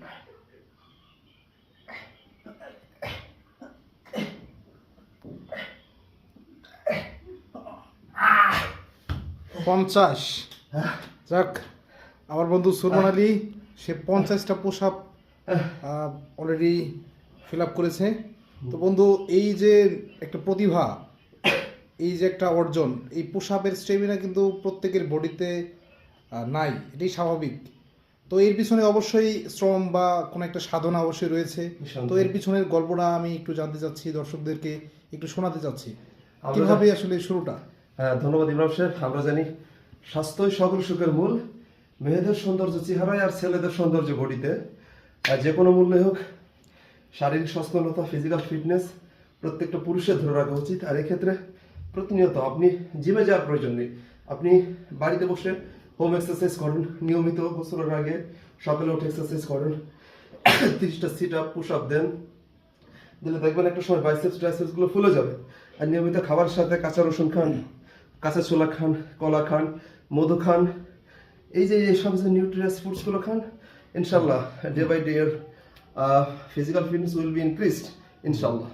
Right. পঞ্চাশ। যাক আমার বন্ধু সুরমান আলী সে পঞ্চাশটা push up already fill up করেছে। তো বন্ধু এই যে একটা প্রতিভা এই যে একটা অর্জন এই পোশ আপের স্টেমিনা কিন্তু প্রত্যেকের বডিতে নাই এটাই স্বাভাবিক। তো এর পিছনে অবশ্যই শ্রম বা কোনো একটা সাধনা অবশ্যই রয়েছে। তো এর পিছনের গল্পটা আমি একটু জানতে চাচ্ছি দর্শকদেরকে একটু শোনাতে চাচ্ছি। কীভাবে আসলে শুরুটা? ধন্যবাদ ইমরান সাহেব। আমরা জানি স্বাস্থ্যই সকল সুখের মূল। মেয়েদের সৌন্দর্য, চেহারায় আর ছেলেদের সৌন্দর্য আর যে কোনো মূল্যে হোক, শারীরিক সচেতনতা ফিজিক্যাল ফিটনেস প্রত্যেকটা পুরুষের ধরে রাখা উচিত। আর এক্ষেত্রে প্রতিনিয়ত আপনি জিমে যাওয়ার প্রয়োজন নেই। আপনি বাড়িতে বসে হোম এক্সারসাইজ করুন। নিয়মিত গোসলের আগে সকালে উঠে এক্সারসাইজ করুন। তিরিশটা সিট আপ পুশ আপ দেন। দিলে দেখবেন একটা সময় বাইসেপস ট্রাইসেপসগুলো ফুলে যাবে। আর নিয়মিত খাবার সাথে কাঁচা রসুন খান। কাঁচা ছোলা খান, কলা খান, মধু খান, এই যে এইসব যে নিউট্রিয়াস ফুডসগুলো খান, ইনশাল্লাহ ডে বাই ডে এর physical fitness will be increased ইনশাল্লাহ।